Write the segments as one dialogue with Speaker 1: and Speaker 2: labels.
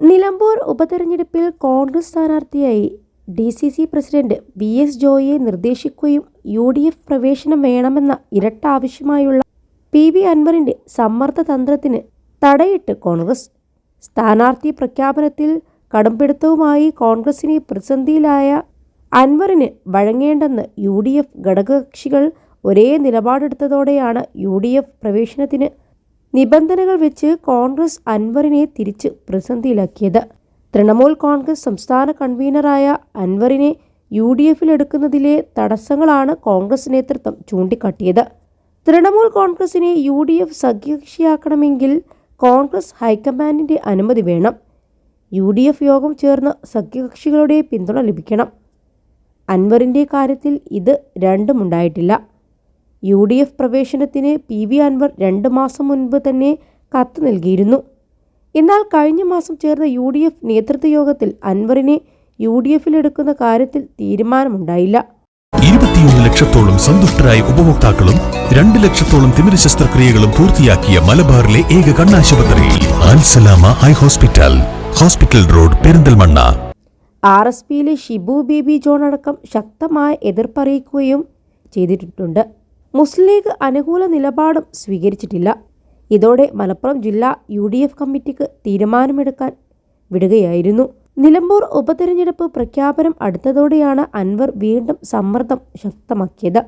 Speaker 1: നിലമ്പൂർ ഉപതെരഞ്ഞെടുപ്പിൽ കോൺഗ്രസ് സ്ഥാനാർത്ഥിയായി D C C president V S ജോയിയെ നിർദ്ദേശിക്കുകയും യു ഡി എഫ് പ്രവേശനം വേണമെന്ന ഇരട്ട ആവശ്യമായുള്ള പി വി അൻവറിന്റെ സമ്മർദ്ദ തന്ത്രത്തിന് തടയിട്ട് കോൺഗ്രസ്. സ്ഥാനാർത്ഥി പ്രഖ്യാപനത്തിൽ കടുംപിടുത്തവുമായി കോൺഗ്രസിനെ പ്രതിസന്ധിയിലായ അൻവറിന് വഴങ്ങേണ്ടെന്ന് യു ഡി എഫ് ഘടകകക്ഷികൾ ഒരേ നിലപാടെടുത്തതോടെയാണ് യു ഡി എഫ് പ്രവേശനത്തിന് നിബന്ധനകൾ വെച്ച് കോൺഗ്രസ് അൻവറിനെ തിരിച്ച് പ്രതിസന്ധിയിലാക്കിയത്. തൃണമൂൽ കോൺഗ്രസ് സംസ്ഥാന കൺവീനറായ അൻവറിനെ യു ഡി എഫിലെടുക്കുന്നതിലെ തടസ്സങ്ങളാണ് കോൺഗ്രസ് നേതൃത്വം ചൂണ്ടിക്കാട്ടിയത്. തൃണമൂൽ കോൺഗ്രസിനെ യു ഡി എഫ് സഖ്യകക്ഷിയാക്കണമെങ്കിൽ കോൺഗ്രസ് ഹൈക്കമാൻഡിന്റെ അനുമതി വേണം. യു ഡി എഫ് യോഗം ചേർന്ന് സഖ്യകക്ഷികളുടെ പിന്തുണ ലഭിക്കണം. അൻവറിന്റെ കാര്യത്തിൽ ഇത് രണ്ടുമുണ്ടായിട്ടില്ല. യു ഡി എഫ് പ്രവേശനത്തിന് പി വി അൻവർ രണ്ട് മാസം മുൻപ് തന്നെ കത്ത് നൽകിയിരുന്നു. എന്നാൽ കഴിഞ്ഞ മാസം ചേർന്ന യു ഡി എഫ് നേതൃത്വ യോഗത്തിൽ അൻവറിനെ യു ഡി എഫിലെടുക്കുന്ന കാര്യത്തിൽ തീരുമാനമുണ്ടായില്ല.
Speaker 2: ഇരുപത്തിയൊന്ന് ലക്ഷത്തോളം സന്തുഷ്ടരായ ഉപഭോക്താക്കളും രണ്ട് ലക്ഷത്തോളം തിമിര ശസ്ത്രക്രിയകളും പൂർത്തിയാക്കിയ മലബാറിലെ ഏക കണ്ണാശുപത്രി Al Salama eye hospital hospital road Perinthalmanna.
Speaker 1: R S പിയിലെ ഷിബു ബേബി ജോൺ അടക്കം ശക്തമായ എതിർപ്പറിയിക്കുകയും ചെയ്തിട്ടുണ്ട്. മുസ്ലിം ലീഗ് അനുകൂല നിലപാടും സ്വീകരിച്ചിട്ടില്ല. ഇതോടെ മലപ്പുറം ജില്ലാ യു ഡി എഫ് കമ്മിറ്റിക്ക് തീരുമാനമെടുക്കാൻ വിടുകയായിരുന്നു. നിലമ്പൂർ ഉപതെരഞ്ഞെടുപ്പ് പ്രഖ്യാപനം അടുത്തതോടെയാണ് അൻവർ വീണ്ടും സമ്മർദ്ദം ശക്തമാക്കിയത്.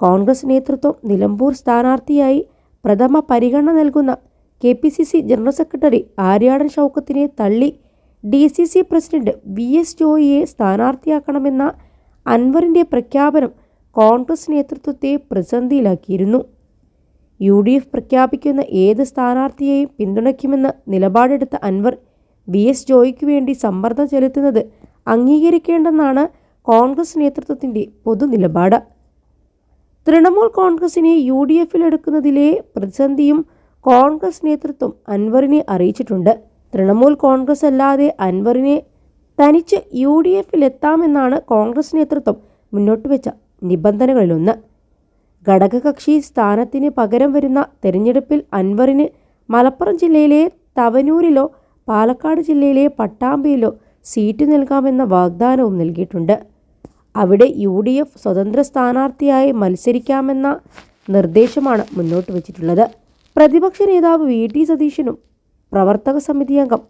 Speaker 1: കോൺഗ്രസ് നേതൃത്വം നിലമ്പൂർ സ്ഥാനാർത്ഥിയായി പ്രഥമ പരിഗണന നൽകുന്ന K P C C general secretary Aryadan ഷൗക്കത്തിനെ തള്ളി D C C president V S ജോയിയെ സ്ഥാനാർത്ഥിയാക്കണമെന്ന അൻവറിന്റെ പ്രഖ്യാപനം കോൺഗ്രസ് നേതൃത്വത്തെ പ്രതിസന്ധിയിലാക്കിയിരുന്നു. യു ഡി എഫ് പ്രഖ്യാപിക്കുന്ന ഏത് സ്ഥാനാർത്ഥിയെയും പിന്തുണയ്ക്കുമെന്ന് നിലപാടെടുത്ത അൻവർ വി എസ് ജോയിക്ക് വേണ്ടി സമ്മർദ്ദം ചെലുത്തുന്നത് അംഗീകരിക്കേണ്ടെന്നാണ് കോൺഗ്രസ് നേതൃത്വത്തിന്റെ പൊതുനിലപാട്. തൃണമൂൽ കോൺഗ്രസിനെ യു ഡി എഫിലെടുക്കുന്നതിലെ പ്രതിസന്ധിയും കോൺഗ്രസ് നേതൃത്വം അൻവറിനെ അറിയിച്ചിട്ടുണ്ട്. തൃണമൂൽ കോൺഗ്രസ് അല്ലാതെ അൻവറിനെ തനിച്ച് യു ഡി എഫിലെത്താമെന്നാണ് കോൺഗ്രസ് നേതൃത്വം മുന്നോട്ട് വെച്ച നിബന്ധനകളിലൊന്ന്. ഘടകകക്ഷി സ്ഥാനത്തിന് പകരം വരുന്ന തെരഞ്ഞെടുപ്പിൽ അൻവറിന് മലപ്പുറം ജില്ലയിലെ തവനൂരിലോ പാലക്കാട് ജില്ലയിലെ പട്ടാമ്പിയിലോ സീറ്റ് നൽകാമെന്ന വാഗ്ദാനവും നൽകിയിട്ടുണ്ട്. അവിടെ യു ഡി എഫ് സ്വതന്ത്ര സ്ഥാനാർത്ഥിയായി മത്സരിക്കാമെന്ന നിർദ്ദേശമാണ് മുന്നോട്ട് വച്ചിട്ടുള്ളത്. പ്രതിപക്ഷ നേതാവ് വി. ടി. സതീശനും പ്രവർത്തക സമിതി അംഗം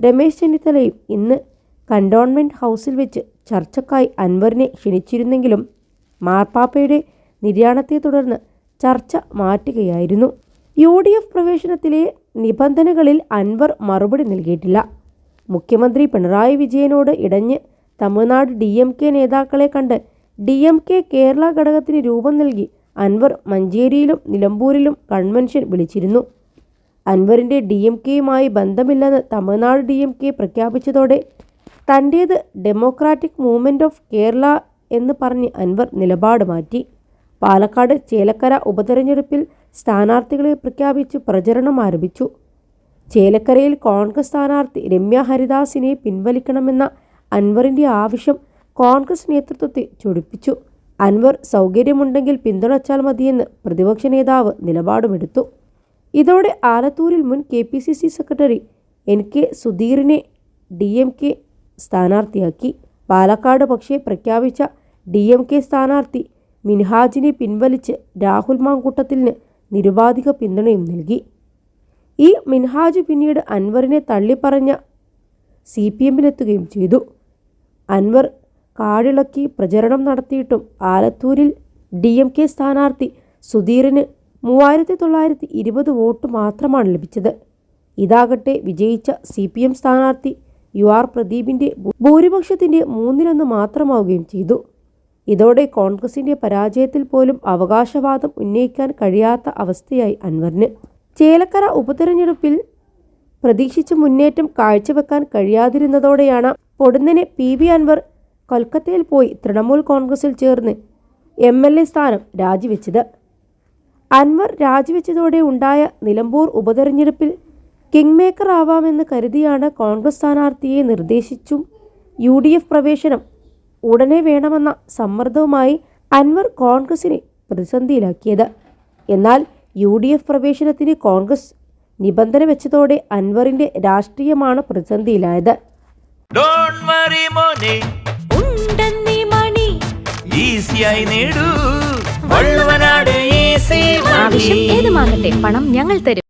Speaker 1: രമേശ് ചെന്നിത്തലയും ഇന്ന് കണ്ടോൺമെന്റ് ഹൗസിൽ വെച്ച് ചർച്ചക്കായി അൻവറിനെ ക്ഷണിച്ചിരുന്നെങ്കിലും മാർപ്പാപ്പയുടെ നിര്യാണത്തെ തുടർന്ന് ചർച്ച മാറ്റുകയായിരുന്നു. യു ഡി എഫ് പ്രവേശനത്തിലെ നിബന്ധനകളിൽ അൻവർ മറുപടി നൽകിയിട്ടില്ല. മുഖ്യമന്ത്രി പിണറായി വിജയനോട് ഇടഞ്ഞ് തമിഴ്നാട് ഡി എം കെ നേതാക്കളെ കണ്ട് ഡി എം കെ കേരള ഘടകത്തിന് രൂപം നൽകി അൻവർ മഞ്ചേരിയിലും നിലമ്പൂരിലും കൺവെൻഷൻ വിളിച്ചിരുന്നു. അൻവറിന്റെ ഡി എം കെയുമായി ബന്ധമില്ലെന്ന് തമിഴ്നാട് ഡി എം കെ പ്രഖ്യാപിച്ചതോടെ തന്റേത് ഡെമോക്രാറ്റിക് മൂവ്മെന്റ് ഓഫ് കേരള എന്ന് പറഞ്ഞ് അൻവർ നിലപാട് മാറ്റി. പാലക്കാട് ചേലക്കര ഉപതെരഞ്ഞെടുപ്പിൽ സ്ഥാനാർത്ഥികളെ പ്രഖ്യാപിച്ച് പ്രചരണം ആരംഭിച്ചു. ചേലക്കരയിൽ കോൺഗ്രസ് സ്ഥാനാർത്ഥി രമ്യ ഹരിദാസിനെ പിൻവലിക്കണമെന്ന അൻവറിന്റെ ആവശ്യം കോൺഗ്രസ് നേതൃത്വത്തെ ചൊടിപ്പിച്ചു. അൻവർ സൗകര്യമുണ്ടെങ്കിൽ പിന്തുണച്ചാൽ മതിയെന്ന് പ്രതിപക്ഷ നേതാവ് നിലപാടുമെടുത്തു. ഇതോടെ ആലത്തൂരിൽ മുൻ K P C C secretary N K സുധീറിനെ D M K സ്ഥാനാർത്ഥിയാക്കി. പാലക്കാട് പക്ഷേ പ്രഖ്യാപിച്ച ഡി എം കെ സ്ഥാനാർത്ഥി മിൻഹാജിനെ പിൻവലിച്ച് രാഹുൽ മാങ്കൂട്ടത്തിന് നിരുപാധിക പിന്തുണയും നൽകി. ഈ മിൻഹാജ് പിന്നീട് അൻവറിനെ തള്ളിപ്പറഞ്ഞ സി പി എമ്മിലെത്തുകയും ചെയ്തു. അൻവർ കാടിളക്കി പ്രചരണം നടത്തിയിട്ടും ആലത്തൂരിൽ ഡി എം കെ സ്ഥാനാർത്ഥി സുധീറിന് മൂവായിരത്തി തൊള്ളായിരത്തി ഇരുപത് വോട്ട് മാത്രമാണ് ലഭിച്ചത്. ഇതാകട്ടെ വിജയിച്ച സി പി എം സ്ഥാനാർത്ഥി യു ആർ പ്രദീപിന്റെ ഭൂരിപക്ഷത്തിന്റെ മൂന്നിലൊന്ന് മാത്രമാവുകയും ചെയ്തു. ഇതോടെ കോൺഗ്രസിന്റെ പരാജയത്തിൽ പോലും അവകാശവാദം ഉന്നയിക്കാൻ കഴിയാത്ത അവസ്ഥയായി അൻവറിന്. ചേലക്കര ഉപതെരഞ്ഞെടുപ്പിൽ പ്രതീക്ഷിച്ച മുന്നേറ്റം കാഴ്ചവെക്കാൻ കഴിയാതിരുന്നതോടെയാണ് പൊടുന്നനെ പി വി അൻവർ കൊൽക്കത്തയിൽ പോയി തൃണമൂൽ കോൺഗ്രസിൽ ചേർന്ന് എം എൽ എ സ്ഥാനം രാജിവെച്ചത്. അൻവർ രാജിവെച്ചതോടെ ഉണ്ടായ നിലമ്പൂർ ഉപതെരഞ്ഞെടുപ്പിൽ കിങ് മേക്കർ ആവാമെന്ന് കരുതിയാണ് കോൺഗ്രസ് സ്ഥാനാർത്ഥിയെ നിർദ്ദേശിച്ചും യു ഡി എഫ് പ്രവേശനം ഉടനെ വേണമെന്ന സമ്മർദ്ദവുമായി അൻവർ കോൺഗ്രസിനെ പ്രതിസന്ധിയിലാക്കിയത്. എന്നാൽ യു ഡി എഫ് പ്രവേശനത്തിന് കോൺഗ്രസ്
Speaker 3: നിബന്ധന വെച്ചതോടെ അൻവറിന്റെ രാഷ്ട്രീയമാണ് പ്രതിസന്ധിയിലായത്.
Speaker 4: പണം ഞങ്ങൾ തരും.